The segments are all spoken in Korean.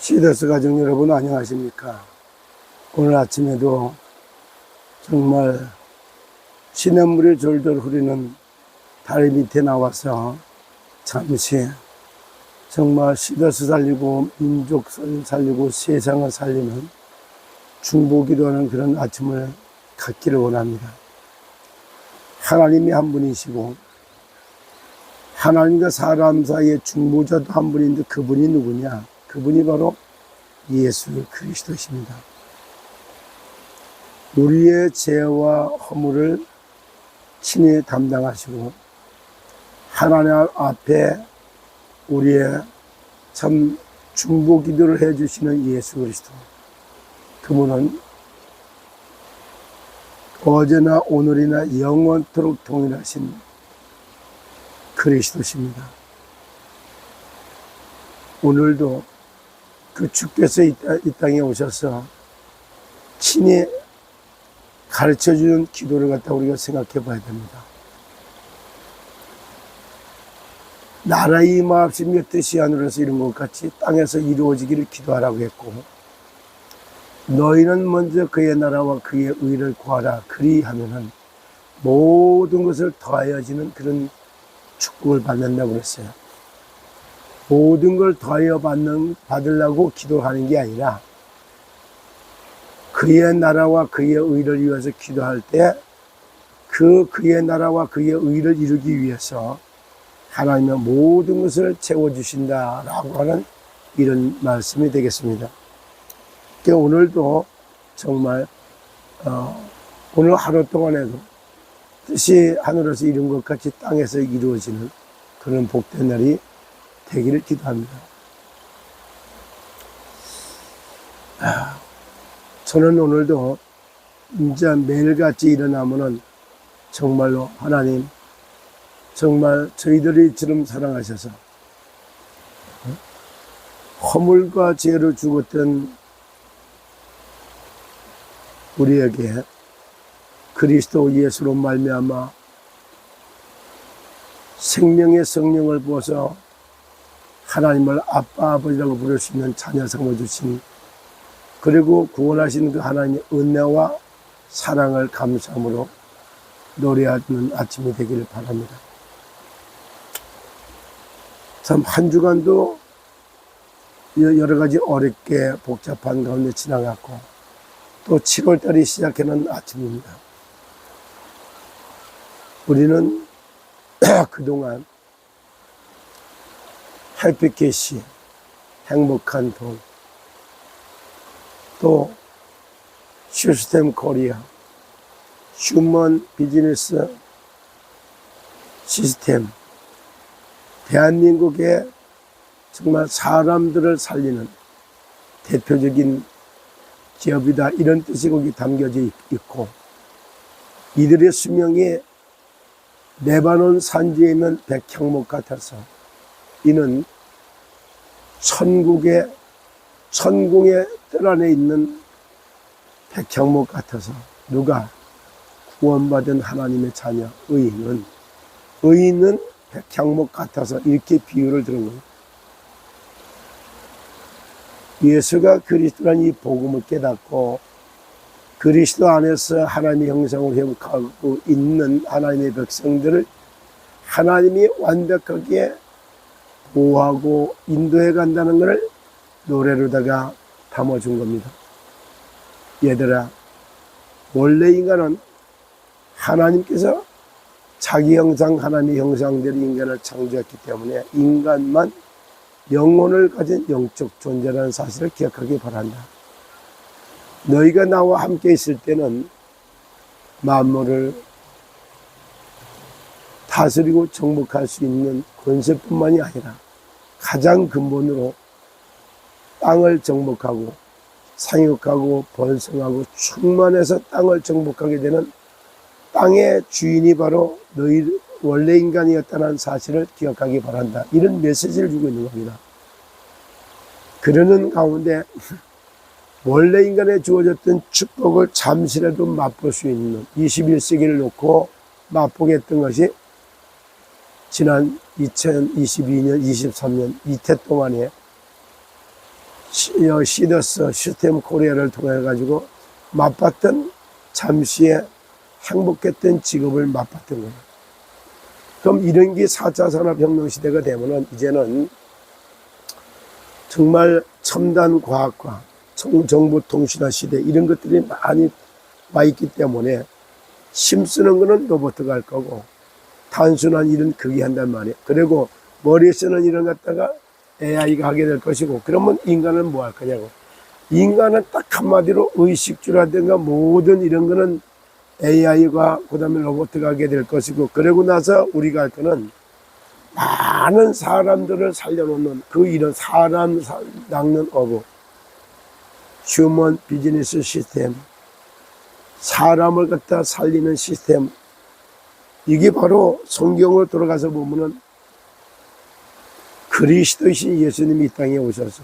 시더스 가족 여러분 안녕하십니까? 오늘 아침에도 정말 시냇물이 졸졸 흐르는 다리 밑에 나와서 잠시 정말 시더스 살리고 민족 살리고 세상을 살리는 중보기도하는 그런 아침을 갖기를 원합니다. 하나님이 한 분이시고 하나님과 사람 사이의 중보자도 한 분인데 그분이 누구냐? 그분이 바로 예수 그리스도십니다. 우리의 죄와 허물을 친히 담당하시고 하나님 앞에 우리의 참 중보 기도를 해주시는 예수 그리스도. 그분은 어제나 오늘이나 영원토록 동일하신 그리스도십니다. 오늘도 그 주께서 이, 땅- 이 땅에 오셔서 친히 가르쳐 주는 기도를 갖다 우리가 생각해 봐야 됩니다. 나라의 임하옵시 몇 뜻이 하늘에서 이룬 것 같이 땅에서 이루어지기를 기도하라고 했고 너희는 먼저 그의 나라와 그의 의를 구하라 그리하면은 모든 것을 더하여지는 그런 축복을 받는다고 그랬어요. 모든 걸 더하여 받는, 받으려고 기도하는 게 아니라 그의 나라와 그의 의를 위해서 기도할 때 그 그의 나라와 그의 의를 이루기 위해서 하나님의 모든 것을 채워주신다라고 하는 이런 말씀이 되겠습니다. 그러니까 오늘도 정말 어, 오늘 하루 동안에도 뜻이 하늘에서 이룬 것 같이 땅에서 이루어지는 그런 복된 날이 되기를 기도합니다. 아, 저는 오늘도 이제 매일같이 일어나면은 정말로 하나님 정말 저희들이 지금 사랑하셔서 어? 허물과 죄로 죽었던 우리에게 그리스도 예수로 말미암아 생명의 성령을 부어서 하나님을 아빠 아버지라고 부를 수 있는 자녀성을 주신 그리고 구원하신 그 하나님의 은혜와 사랑을 감사함으로 노래하는 아침이 되기를 바랍니다. 참 한 주간도 여러 가지 어렵게 복잡한 가운데 지나갔고 또 7월달이 시작하는 아침입니다. 우리는 그동안 헬피캐시, 행복한 돈, 또 시스템 코리아, 휴먼 비즈니스 시스템, 대한민국의 정말 사람들을 살리는 대표적인 기업이다. 이런 뜻이 거기 담겨져 있- 있고 이들의 수명이 레바논 산지에 있는 백향목 같아서 이는 천국의 천궁의 뜰 안에 있는 백향목 같아서 누가 구원받은 하나님의 자녀 의인은 의인은 백향목 같아서 이렇게 비유를 들은 겁니다. 예수가 그리스도라는 이 복음을 깨닫고 그리스도 안에서 하나님의 형상을 회복하고 있는 하나님의 백성들을 하나님이 완벽하게 보호하고 인도해 간다는 것을 노래로다가 담아준 겁니다. 얘들아, 원래 인간은 하나님께서 자기 형상, 하나님의 형상대로 인간을 창조했기 때문에 인간만 영혼을 가진 영적 존재라는 사실을 기억하기 바란다. 너희가 나와 함께 있을 때는 만물을 다스리고 정복할 수 있는 권세뿐만이 아니라 가장 근본으로 땅을 정복하고 상육하고 번성하고 충만해서 땅을 정복하게 되는 땅의 주인이 바로 너희 원래 인간이었다는 사실을 기억하기 바란다. 이런 메시지를 주고 있는 겁니다. 그러는 가운데 원래 인간에 주어졌던 축복을 잠시라도 맛볼 수 있는 21세기를 놓고 맛보겠던 것이 지난 2022년, 23년 이태 동안에 시- 어, 시더스 시스템 코리아를 통해 가지고 맛봤던 잠시의 행복했던 직업을 맛봤던 거예요. 그럼 이런 게 4차 산업혁명 시대가 되면은 이제는 정말 첨단 과학과 정- 정보통신화 시대 이런 것들이 많이 와 있기 때문에 힘 쓰는 거는 로봇가 할 거고 단순한 일은 그게 한단 말이에요. 그리고 머리 쓰는 일을 갖다가 AI가 하게 될 것이고 그러면 인간은 뭐 할 거냐고. 인간은 딱 한마디로 의식주라든가 모든 이런 거는 AI가 그다음에 로봇가 하게 될 것이고 그러고 나서 우리가 할 거는 많은 사람들을 살려놓는 그 이런 사람 사- 낚는 어부 휴먼 비즈니스 시스템 사람을 갖다 살리는 시스템 이게 바로 성경으로 돌아가서 보면은 그리스도이신 예수님이 이 땅에 오셔서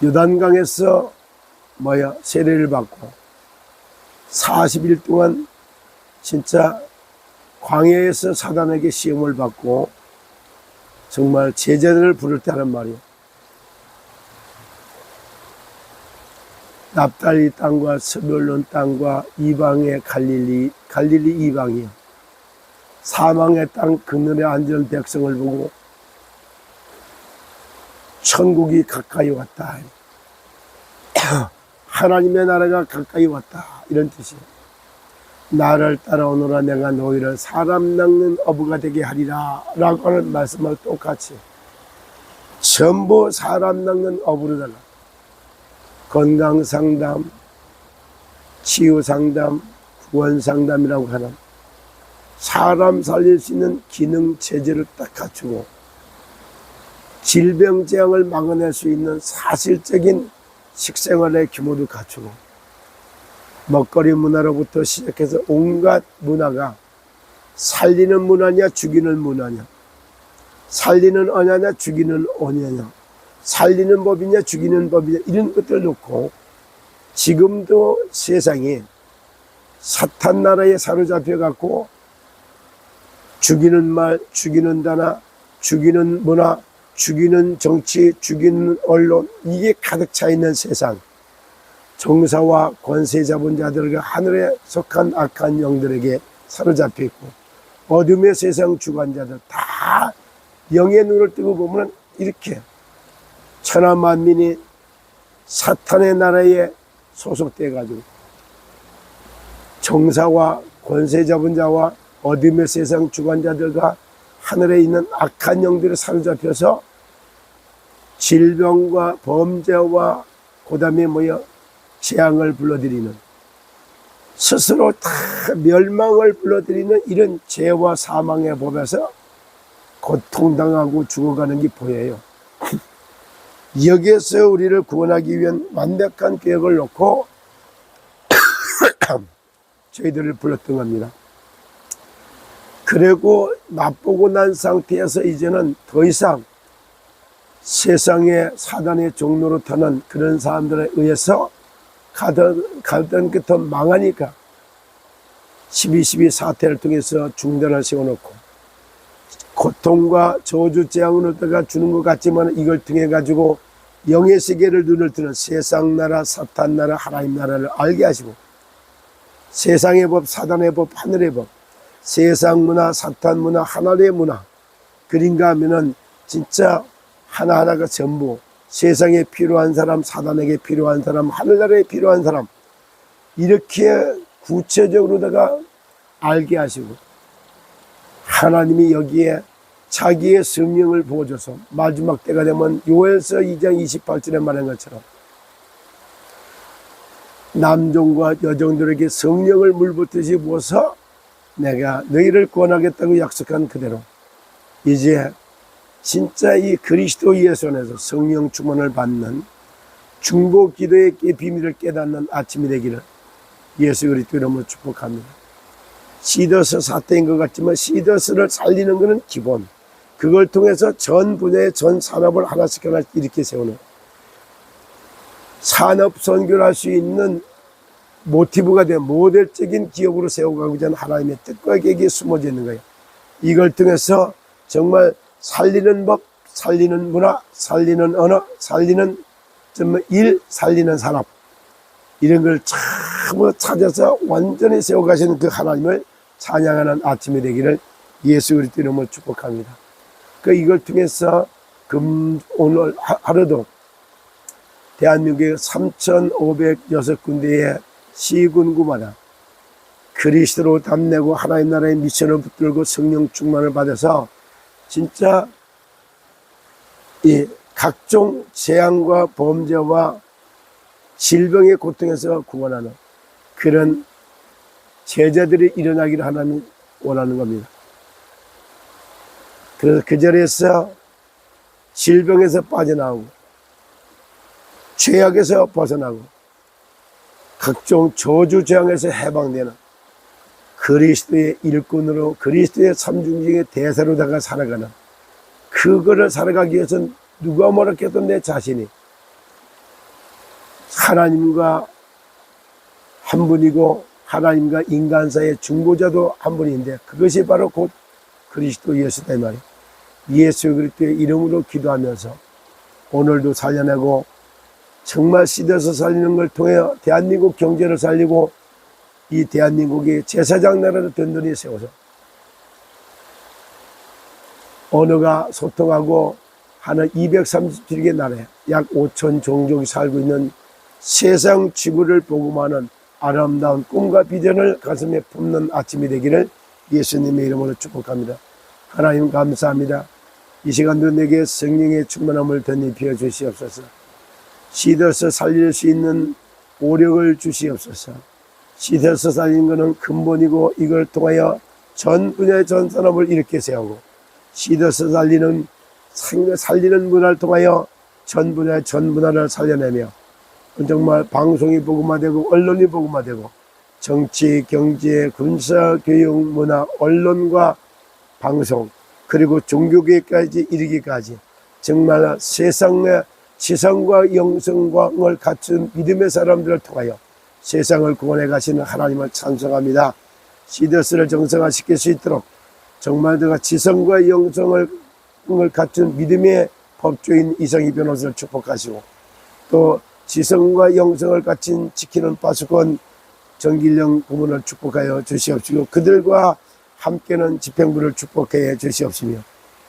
요단강에서 뭐야 세례를 받고 40일 동안 진짜 광야에서 사단에게 시험을 받고 정말 제자들을 부를 때 하는 말이에요. 납달리 땅과 스별론 땅과 이방의 갈릴리 갈릴리 이방이요. 사망의 땅 그늘에 앉은 백성을 보고 천국이 가까이 왔다. 하나님의 나라가 가까이 왔다. 이런 뜻이에요. 나를 따라오너라 내가 너희를 사람 낚는 어부가 되게 하리라 라고 하는 말씀을 똑같이 전부 사람 낚는 어부로다가 건강 상담, 치유 상담, 구원 상담이라고 하는 사람 살릴 수 있는 기능 체제를 딱 갖추고 질병 재앙을 막아낼 수 있는 사실적인 식생활의 규모도 갖추고 먹거리 문화로부터 시작해서 온갖 문화가 살리는 문화냐 죽이는 문화냐 살리는 언냐냐 죽이는 언냐냐 살리는 법이냐 죽이는 법이냐 이런 것들을 놓고 지금도 세상이 사탄 나라에 사로잡혀 갖고 죽이는 말, 죽이는 단어, 죽이는 문화, 죽이는 정치, 죽이는 언론 이게 가득 차 있는 세상. 정사와 권세 잡은 자들과 하늘에 속한 악한 영들에게 사로잡혀 있고 어둠의 세상 주관자들 다 영의 눈을 뜨고 보면 이렇게 천하 만민이 사탄의 나라에 소속돼 가지고 정사와 권세 잡은 자와 어둠의 세상 주관자들과 하늘에 있는 악한 영들을 사로잡혀서 질병과 범죄와 그다음에 뭐야 재앙을 불러들이는 스스로 다 멸망을 불러들이는 이런 죄와 사망의 법에서 고통당하고 죽어가는 게 보여요. 여기에서 우리를 구원하기 위한 완벽한 계획을 놓고 저희들을 불렀던 겁니다. 그리고 맛보고 난 상태에서 이제는 더 이상 세상의 사단의 종로로 타는 그런 사람들에 의해서 가던, 가던 끝은 망하니까 12.12 사태를 통해서 중단을 세워놓고 고통과 저주 재앙을 얻다가 주는 것 같지만 이걸 통해 가지고 영의 세계를 눈을 뜨는 세상 나라 사탄 나라 하나님 나라를 알게 하시고 세상의 법 사단의 법 하늘의 법 세상 문화 사탄 문화 하나의 문화 그린가 하면은 진짜 하나하나가 전부 세상에 필요한 사람 사단에게 필요한 사람 하늘나라에 필요한 사람 이렇게 구체적으로다가 알게 하시고 하나님이 여기에 자기의 성령을 부어줘서 마지막 때가 되면 요엘서 2장 28절에 말한 것처럼 남종과 여종들에게 성령을 물붓듯이 부어서 내가 너희를 구원하겠다고 약속한 그대로 이제 진짜 이 그리스도 예수 안에서 성령 충만을 받는 중보 기도의 비밀을 깨닫는 아침이 되기를 예수 그리스도 이름으로 축복합니다. 시더스 사태인 것 같지만 시더스를 살리는 것은 기본. 그걸 통해서 전 분야의 전 산업을 하나씩 하나씩 이렇게 세우는 산업 선교를 할수 있는 모티브가 된 모델적인 기업으로 세워가고자 하는 하나님의 뜻과 계획이 숨어져 있는 거예요. 이걸 통해서 정말 살리는 법, 살리는 문화, 살리는 언어, 살리는 일, 살리는 사람 이런 걸 참 찾아서 완전히 세워가시는 그 하나님을 찬양하는 아침이 되기를 예수 그리스도 이름으로 축복합니다. 그 이걸 통해서 금 오늘 하- 하루도 대한민국의 3,506군데의 시군구마다 그리스도로 담내고 하나님 나라의 미션을 붙들고 성령 충만을 받아서 진짜 이 각종 재앙과 범죄와 질병의 고통에서 구원하는 그런 제자들이 일어나기를 하나님 원하는 겁니다. 그래서 그 자리에서 질병에서 빠져나오고 죄악에서 벗어나고 각종 저주 재앙에서 해방되는 그리스도의 일꾼으로 그리스도의 삼중직의 대사로다가 살아가는 그거를 살아가기 위해서는 누가 해도 내 자신이 하나님과 한 분이고 하나님과 인간 사이의 중보자도 한 분인데 그것이 바로 곧 그리스도 예수다 이 말이에요. 예수 그리스도의 이름으로 기도하면서 오늘도 살려내고 정말 시대에서 살리는 걸 통해 대한민국 경제를 살리고 이 대한민국이 제사장 나라를 든든히 세워서 언어가 소통하고 하는 237개 나라에 약 5천 종족이 살고 있는 세상 지구를 복음하는 아름다운 꿈과 비전을 가슴에 품는 아침이 되기를 예수님의 이름으로 축복합니다. 하나님 감사합니다. 이 시간도 내게 성령의 충만함을 덧입혀 주시옵소서. 시대에서 살릴 수 있는 오력을 주시옵소서. 시대에서 살리는 것은 근본이고 이걸 통하여 전 분야의 전 산업을 일으켜 세우고 시대에서 살리는 상- 살리는 문화를 통하여 전 분야의 전 문화를 살려내며 정말 방송이 복음화되고 언론이 복음화되고 정치, 경제, 군사, 교육, 문화, 언론과 방송 그리고 종교계까지 이르기까지 정말 세상의 지성과 영성을 갖춘 믿음의 사람들을 통하여 세상을 구원해 가시는 하나님을 찬송합니다. 시더스를 정상화시킬 수 있도록 정말 내가 지성과 영성을 을 갖춘 믿음의 법조인 이성희 변호사를 축복하시고 또 지성과 영성을 갖춘 지키는 파수권 정길령 부문을 축복하여 주시옵시고 그들과 함께는 집행부를 축복해 주시옵시며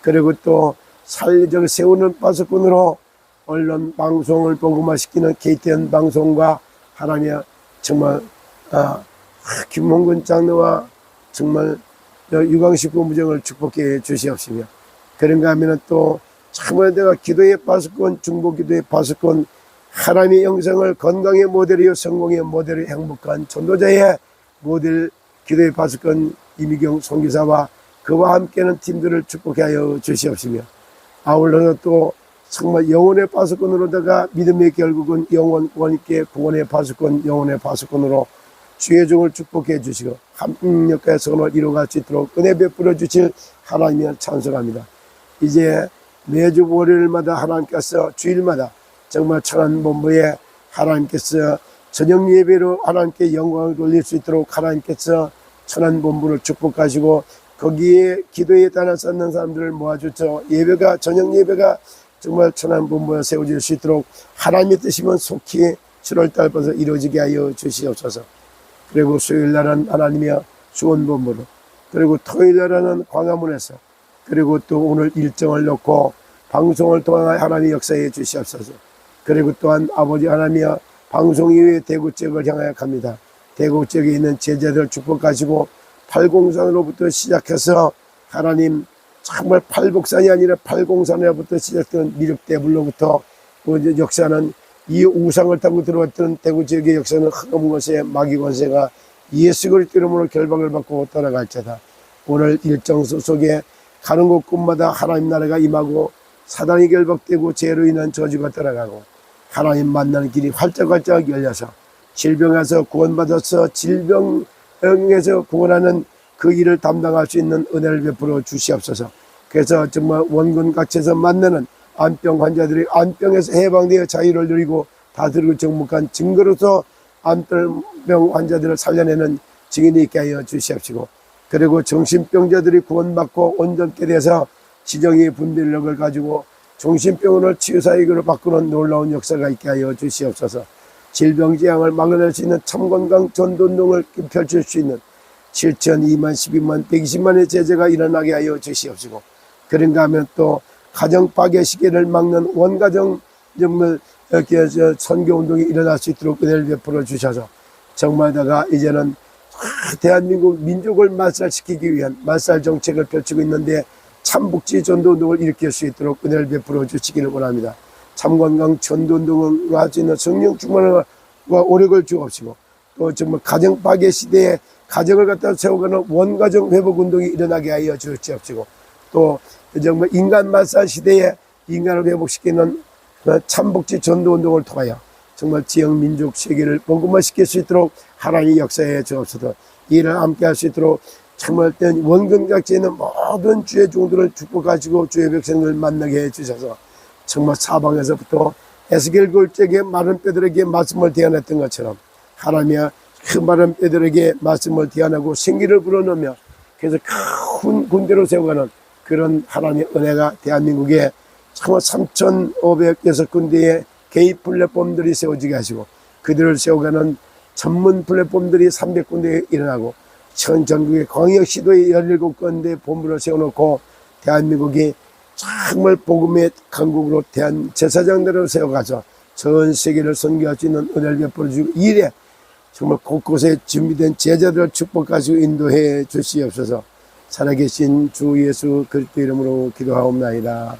그리고 또 살리적 세우는 파수꾼으로 언론 방송을 복음화시키는 KTN 방송과 하나님 정말 아, 김홍근 장로와 정말 유광식 본부장을 축복해 주시옵시며 그런가 하면은 또 참으로 내가 기도의 파수꾼 중보 기도의 파수꾼 하나님의 영성을 건강의 모델이요 성공의 모델이 행복한 전도자의 모델 기도의 파수꾼 이미경 송기사와 그와 함께하는 팀들을 축복하여 주시옵시며 아울러서 또 정말 영혼의 파수꾼으로다가 믿음의 결국은 영원 원있게 구원의 파수꾼 영혼의 파수꾼으로 주의 종을 축복해 주시고 합력과 선을 이루어갈 수 있도록 은혜 베풀어 주실 하나님을 찬송합니다. 이제 매주 월요일마다 하나님께서 주일마다 정말 천안 본부에 하나님께서 저녁 예배로 하나님께 영광을 돌릴 수 있도록 하나님께서 천안 본부를 축복하시고 거기에 기도에 따라 쌓는 사람들을 모아주죠. 예배가 저녁 예배가 정말 천안 본부에 세워질 수 있도록 하나님의 뜻이면 속히 7월 달부터 이루어지게 하여 주시옵소서. 그리고 수요일 날은 하나님의 수원 본부로 그리고 토요일 날은 광화문에서 그리고 또 오늘 일정을 놓고 방송을 통해 하나님의 역사해 주시옵소서. 그리고 또한 아버지 하나님의 방송 이후에 대구 지역을 향하여 갑니다. 대구 지역에 있는 제자들 축복하시고 팔공산으로부터 시작해서 하나님 정말 팔복산이 아니라 팔공산으로부터 시작된 미륵대불로부터 그 역사는 이 우상을 타고 들어왔던 대구 지역의 역사는 흑암 권세, 마귀 권세가 예수 그리스도 이름으로 결박을 받고 떠나갈지다. 오늘 일정 속에 가는 곳곳마다 하나님 나라가 임하고 사단이 결박되고 죄로 인한 저주가 떠나가고 하나님 만나는 길이 활짝활짝 열려서 질병에서 구원받아서 질병에서 구원하는 그 일을 담당할 수 있는 은혜를 베풀어 주시옵소서. 그래서 정말 원근각체에서 만나는 안병 환자들이 안병에서 해방되어 자유를 누리고 다스리고 정복한 증거로서 안병 환자들을 살려내는 증인이 있게 하여 주시옵시고 그리고 정신병자들이 구원받고 온전케 돼서 지정의 분별력을 가지고 중심병원을 치유사역으로 바꾸는 놀라운 역사가 있게 하여 주시옵소서. 질병지향을 막아낼 수 있는 참건강 전도운동을 펼칠 수 있는 7천, 2만, 12만, 120만의 제재가 일어나게 하여 주시옵시고 그런가 하면 또 가정 파괴 시기를 막는 원가정 이렇게 저 선교 운동이 일어날 수 있도록 은혜를 베풀어 주셔서 정말 다가 이제는 아, 대한민국 민족을 말살시키기 위한 말살 정책을 펼치고 있는데 참복지 전도운동을 일으킬 수 있도록 은혜를 베풀어 주시기를 원합니다. 전도운동을 할수 있는 성령 충만과 오력을 주옵시고 또 정말 가정 파괴 시대에 가정을 갖다 세워가는 원가정 회복 운동이 일어나게 하여 주시옵시고 또 정말 인간 말살 시대에 인간을 회복시키는 그 참복지 전도 운동을 통하여 정말 지역 민족 세계를 복음화시킬 수 있도록 하나님 역사에 주옵소서. 이를 함께 할 수 있도록 정말 땐 원근각지에 있는 모든 주의 종들을 축복하시고 주의 백성을 만나게 해 주셔서 정말 사방에서부터 에스겔 골짜기에 마른 뼈들에게 말씀을 대안했던 것처럼 하나님의 그 마른 뼈들에게 말씀을 대안하고 생기를 불어넣으며 그래서 큰 군대로 세워가는 그런 하나님의 은혜가 대한민국에 정말 3,506군데의 개입 플랫폼들이 세워지게 하시고 그들을 세워가는 전문 플랫폼들이 300군데에 일어나고 전 전국의 광역시도에 17군데 본부를 세워놓고 대한민국이 정말 복음의 강국으로 대한 제사장들을 세워가서 전 세계를 선교할 수 있는 은혜를 베풀어 주고 이래 정말 곳곳에 준비된 제자들을 축복하시고 인도해 주시옵소서 살아계신 주 예수 그리스도 이름으로 기도하옵나이다.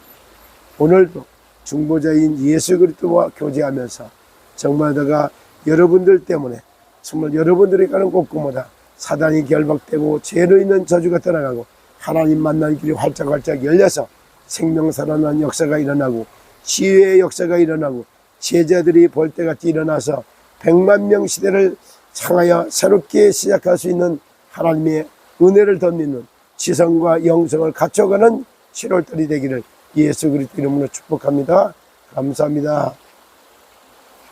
오늘도 중보자인 예수 그리스도와 교제하면서 정말 내가 여러분들 때문에 정말 여러분들이 가는 곳곳마다 사단이 결박되고 죄로 있는 저주가 떠나가고 하나님 만나는 길이 활짝활짝 열려서 생명 살아난 역사가 일어나고 치유의 역사가 일어나고 제자들이 볼 때같이 일어나서 백만 명 시대를 향하여 새롭게 시작할 수 있는 하나님의 은혜를 덧입는 지성과 영성을 갖춰가는 7월달이 되기를 예수 그리스도 이름으로 축복합니다. 감사합니다.